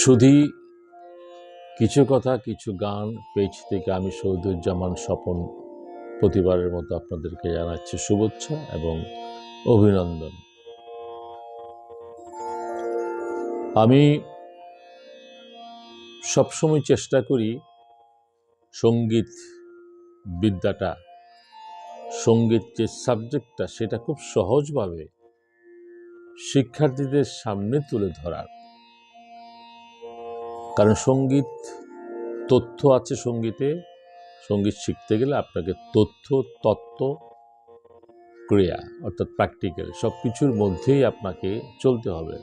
শুধু কিছু কথা, কিছু গান, পেজ থেকে আমি সৌদুজ্জামান স্বপন প্রতিবারের মতো আপনাদেরকে জানাচ্ছি শুভেচ্ছা এবং অভিনন্দন। আমি সবসময় চেষ্টা করি সংগীত বিদ্যাটা, সংগীত যে সাবজেক্টটা, সেটা খুব সহজভাবে শিক্ষার্থীদের সামনে তুলে ধরার। কারণ সংগীত, তথ্য আছে সঙ্গীতে। সংগীত শিখতে গেলে আপনাকে তথ্য, তত্ত্ব, ক্রিয়া অর্থাৎ প্র্যাকটিক্যাল সব কিছুর মধ্যেই আপনাকে চলতে হবে।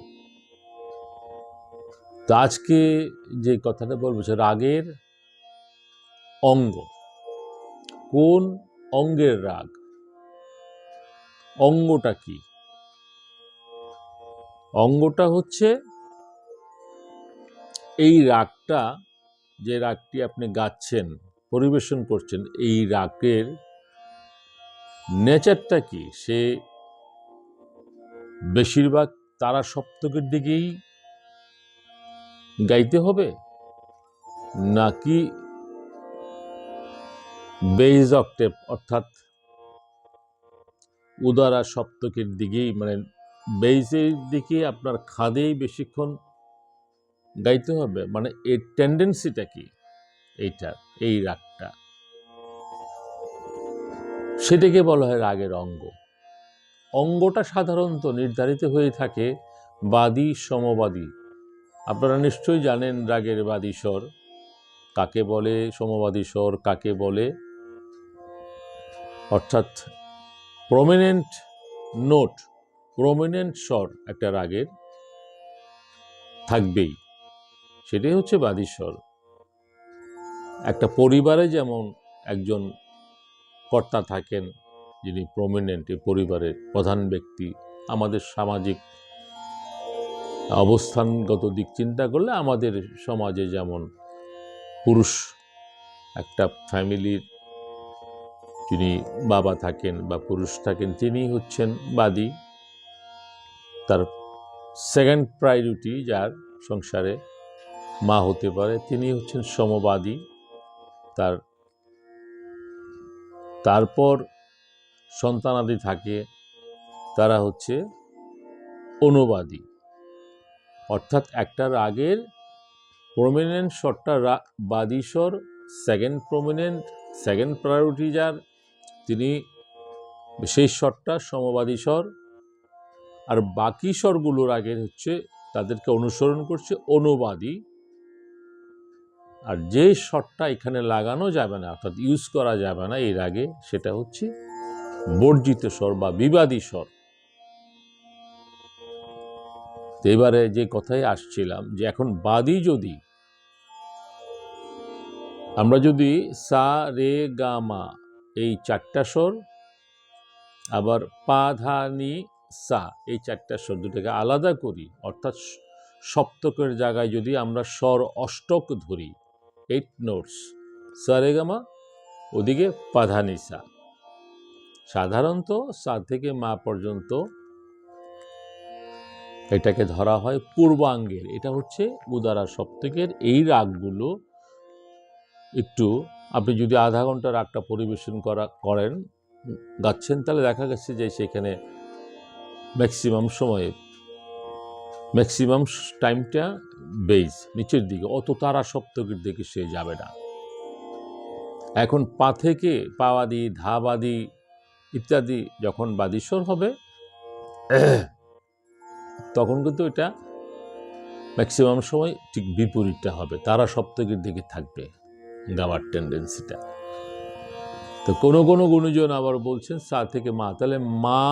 তো আজকে যে কথাটা বলব সে রাগের অঙ্গ। কোন অঙ্গের রাগ? অঙ্গটা কি? অঙ্গটা হচ্ছে এই রাগটা, যে রাগটি আপনি গাচ্ছেন, পরিবেশন করছেন, এই রাগের নেচারটা কি? সে বেশিরভাগ তারা সপ্তকের দিকেই গাইতে হবে? নাকি বেজ অক্টেভ, অর্থাৎ উদারা সপ্তকের দিকেই মানে বেজের দিকে আপনার খাদেই বেশিক্ষণ গাইতে হবে। মানে এর টেন্ডেন্সিটা কি? এইটা, এই রাগটা। সেটাকে বলা হয় রাগের অঙ্গ। অঙ্গটা সাধারণত নির্ধারিত হয়ে থাকে বাদী, সমবাদী। আপনারা নিশ্চয়ই জানেন রাগের বাদী স্বর কাকে বলে সমবাদী স্বর, কাকে বলে? অর্থাৎ প্রমিনেন্ট নোট প্রমিনেন্ট স্বর একটা রাগের থাকবেই। সেটাই হচ্ছে বাদীস্বর একটা পরিবারে যেমন একজন কর্তা থাকেন, যিনি প্রমিনেন্ট পরিবারের প্রধান ব্যক্তি, আমাদের সামাজিক অবস্থানগত দিক চিন্তা করলে আমাদের সমাজে যেমন পুরুষ একটা ফ্যামিলির যিনি বাবা থাকেন বা পুরুষ থাকেন, তিনি হচ্ছেন বাদী। তার সেকেন্ড প্রায়োরিটি যার সংসারে মা হতে পারে, তিনি হচ্ছেন সমবাদী। তার, তারপর সন্তানাদি থাকে, তারা হচ্ছে অনুবাদী। অর্থাৎ একটার আগের প্রমিনেন্ট স্বরটা রা বাদী স্বর সেকেন্ড প্রমিনেন্ট সেকেন্ড প্রায়োরিটি যার, তিনি সেই স্বরটা সমবাদী স্বর আর বাকি স্বরগুলোর আগের হচ্ছে, তাদেরকে অনুসরণ করছে অনুবাদী। আর যে শটটা এখানে লাগানো যাবে না, অর্থাৎ ইউজ করা যাবে না এর আগে, সেটা হচ্ছে বর্জিত স্বর বা বিবাদী স্বর। এবারে যে কথায় আসছিলাম যে এখন বাদী যদি, আমরা যদি সা, রে, গা, মা এই চারটা স্বর, আবার পা, ধা, নি, সা এই চারটা স্বর দুটাকে আলাদা করি, অর্থাৎ সপ্তকের জায়গায় যদি আমরা স্বর অষ্টক ধরি এইট নোটস সারেগামা, ওদিকে পাধানিসা। সাধারণত সা থেকে মা পর্যন্ত এটাকে ধরা হয় পূর্বাঙ্গের। এটা হচ্ছে উদারা সপ্তকের এই রাগগুলো। একটু আপনি যদি আধা ঘণ্টা রাগটা পরিবেশন করা, করেন, গাচ্ছেন, তাহলে দেখা গেছে যে সেখানে ম্যাক্সিমাম সময়ে ম্যাক্সিমাম টাইমটা বেজ নিচের দিকে। অত তারা সপ্তকের দিকে সে যাবে না। এখন পা থেকে পাওয়াদি, ধাবাদি ইত্যাদি যখন বাদিস্বর হবে, তখন কিন্তু এটা ম্যাক্সিমাম সময় ঠিক বিপরীতটা হবে। তারা সপ্তকের দিকে থাকবে গাওয়ার টেন্ডেন্সিটা তো কোনো কোনো গুণজন আবার বলছেন সা থেকে মা, তাহলে মা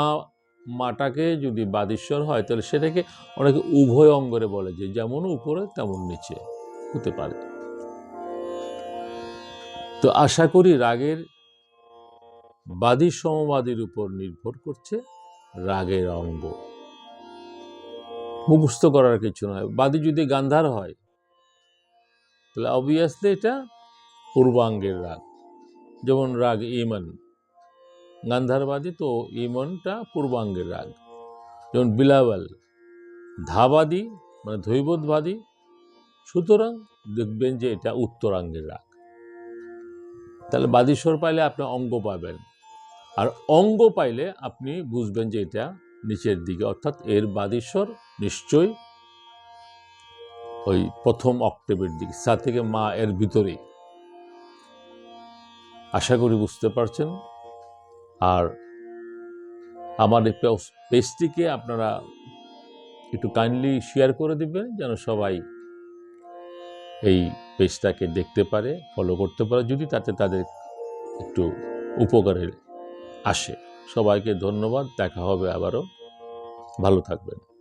মাটাকে যদি বাদিশ্বর হয়, তাহলে সেটাকে অনেকে উভয় অঙ্গরে বলে যে যেমন উপরে তেমন নিচে হতে পারে। তো আশা করি রাগের বাদী সমবাদীর উপর নির্ভর করছে রাগের অঙ্গ। মুখস্থ করার কিছু নয়। বাদী যদি গান্ধার হয়, তাহলে অবভিয়াসলি এটা পূর্বাঙ্গের রাগ। যেমন রাগ ইমন। গান্ধারবাদী তো ইমনটা পূর্বাঙ্গের রাগ। যেমন বিলাওয়াল, ধাবাদী মানে ধৈবতবাদী, সুতরাং দেখবেন যে এটা উত্তরাঙ্গের রাগ। তাহলে বাদিস্বর পাইলে আপনি অঙ্গ পাবেন। আর অঙ্গ পাইলে আপনি বুঝবেন যে এটা নিচের দিকে, অর্থাৎ এর বাদিস্বর নিশ্চয়ই ওই প্রথম অক্টেবের দিকে সা থেকে মা এর ভিতরেই। আশা করি বুঝতে পারছেন। আর আমার এই পেজটিকে আপনারা একটু কাইন্ডলি শেয়ার করে দিবেন, যেন সবাই এই পেজটাকে দেখতে পারে ফলো করতে পারে, যদি তাতে তাদের একটু উপকারে আসে। সবাইকে ধন্যবাদ, দেখা হবে আবারও। ভালো থাকবেন।